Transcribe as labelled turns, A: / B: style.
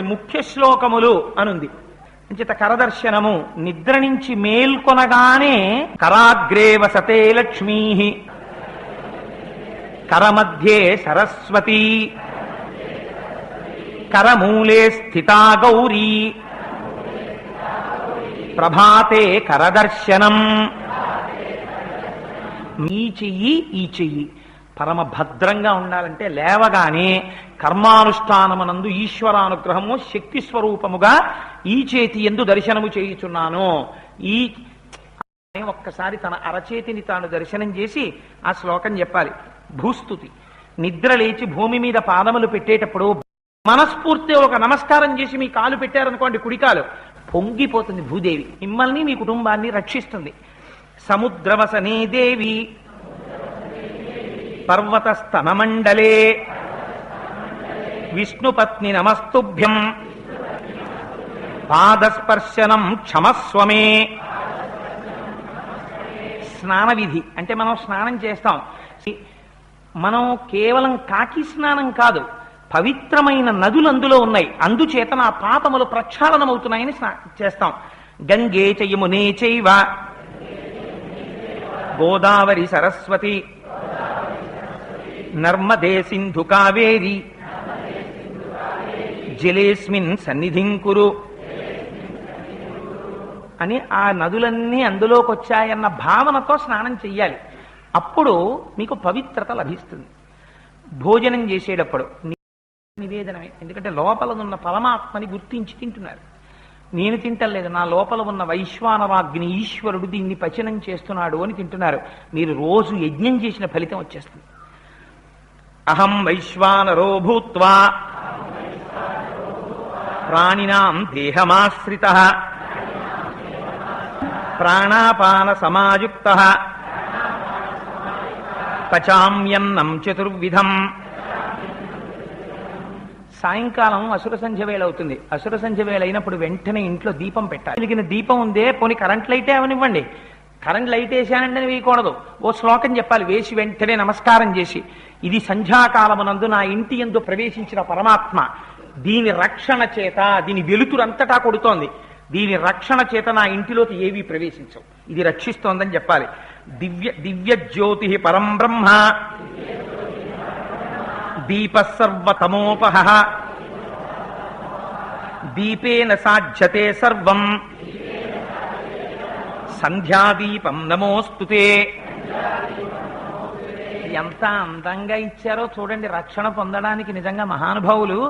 A: ముఖ్య శ్లోకములు అనుంది. అంచేత కరదర్శనము నిద్ర నుంచి మేల్కొనగానే కరాగ్రే వసతే లక్ష్మీ. కరమధ్యే సరస్వతి. కరమూలే స్థితా గౌరీ. ప్రభాతే కరదర్శనం. ఈ చెయ్యి ఈ చెయ్యి పరమ భద్రంగా ఉండాలంటే లేవగానే కర్మానుష్ఠానమునందు ఈశ్వరానుగ్రహము శక్తి స్వరూపముగా ఈ చేతి ఎందు దర్శనము చేయుచున్నాను. ఈ ఒక్కసారి తన అరచేతిని తాను దర్శనం చేసి ఆ శ్లోకం చెప్పాలి. భూస్తుతి. నిద్ర లేచి భూమి మీద పాదములు పెట్టేటప్పుడు మనస్ఫూర్తి ఒక నమస్కారం చేసి మీ కాలు పెట్టారనుకోండి కుడికాలు. పొంగిపోతుంది భూదేవి. మిమ్మల్ని మీ కుటుంబాన్ని రక్షిస్తుంది. సముద్రవసనే దేవి. పర్వత స్తనమండలే విష్ణుపత్ని నమస్తుభ్యం. పాదస్పర్శనం క్షమస్వమే. స్నాన విధి అంటే మనం స్నానం చేస్తాం. మనం కేవలం కాకి స్నానం కాదు పవిత్రమైన నదులు అందులో ఉన్నాయి. అందుచేత నా పాపములు ప్రక్షాళనమవుతున్నాయని స్నా చేస్తాం. గంగే చయమునే చైవ. గోదావరి సరస్వతి. నర్మదే సింధు కావేరి జలేస్మిన్ సన్నిధిం కురు అని ఆ నదులన్నీ అందులోకి వచ్చాయన్న భావనతో స్నానం చెయ్యాలి. అప్పుడు మీకు పవిత్రత లభిస్తుంది. భోజనం చేసేటప్పుడు నివేదనమే. ఎందుకంటే లోపల ఉన్న పరమాత్మని గుర్తించి తింటున్నారు. నేను తింటలేదు. నా లోపల ఉన్న వైశ్వానవాగ్ని ఈశ్వరుడు దీన్ని పచనం చేస్తున్నాడు అని తింటున్నారు. మీరు రోజు యజ్ఞం చేసిన ఫలితం వచ్చేస్తుంది. అహం వైశ్వానరో భూత్వా. ప్రాణినాం దేహమాశ్రిత. ప్రాణాపాన సమాయుక్త పచామ్యన్నం చతుర్విధం. సాయంకాలం అసుర సంధ్య వేళ అవుతుంది. అసుర సంధ్య వేళ అయినప్పుడు వెంటనే ఇంట్లో దీపం పెట్టాలి. వెలిగిన దీపం ఉందే పోనీ కరెంట్ లైటే అవనివ్వండి. కరెంట్ లైట్ వేసానంటే వేయకూడదు. ఓ శ్లోకం చెప్పాలి వేసి వెంటనే నమస్కారం చేసి. ఇది సంధ్యాకాలమునందు నా ఇంటి ఎందు ప్రవేశించిన పరమాత్మ. దీని రక్షణ చేత దీని వెలుతురంతటా కొడుతోంది. దీని రక్షణ చేత నా ఇంటిలోకి ఏవి ప్రవేశించవు. ఇది రక్షిస్తోందని చెప్పాలి. దివ్య దివ్య జ్యోతి పరం బ్రహ్మ. దీప సర్వతమోపహ. దీపేన సాధ్యతే సర్వం. సంధ్యాదీపం నమోస్తుతే ఎంత అందంగా ఇచ్చారో చూడండి రక్షణ పొందడానికి నిజంగా మహానుభావులు